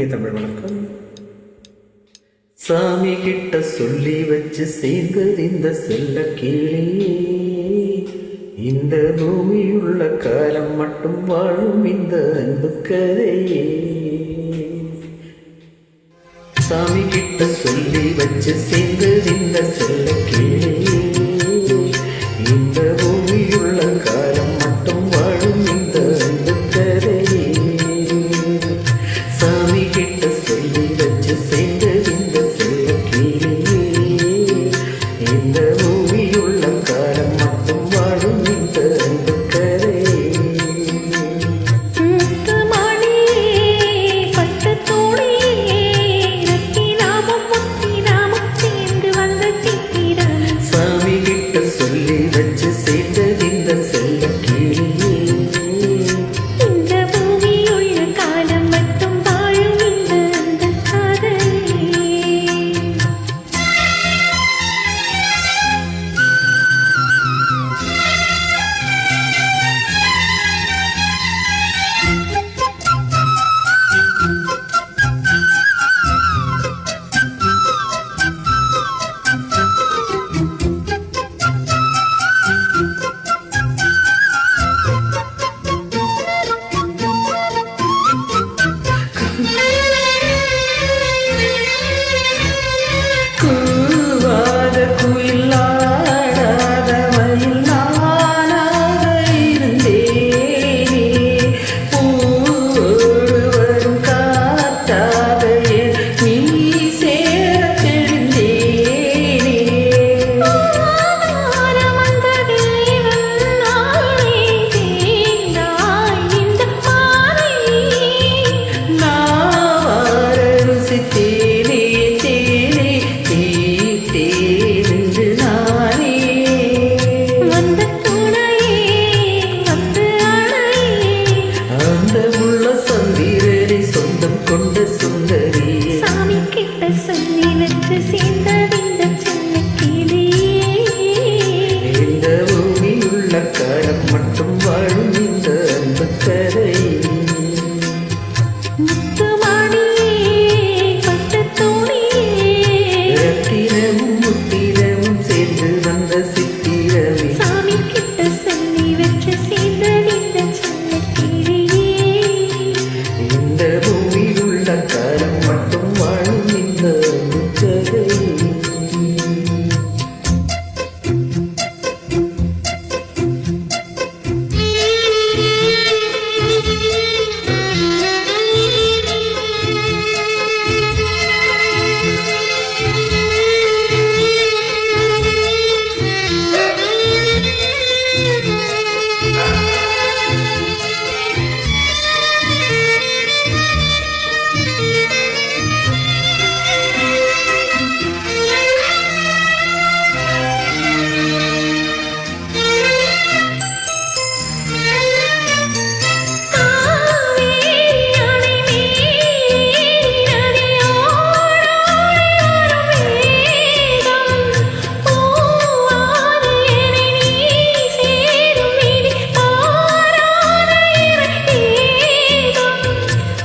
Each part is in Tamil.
தமிழ் வணக்கம்? சாமி கிட்ட சொல்லி வச்சு சேர்ந்தது இந்த செல்ல கீழே. இந்த பூமியுள்ள காலம் மட்டும் வாழும் இந்த அன்பு கதையே. சாமி கிட்ட சொல்லி ಕೆಲವು Yeah.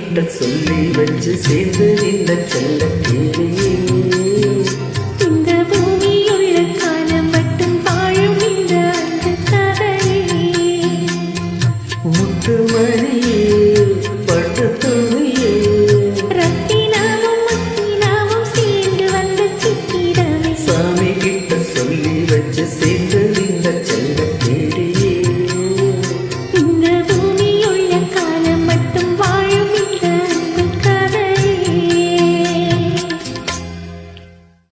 என்ற சொல்லி வச்சு சேர்ந்து இந்த செல்ல பிள்ளையே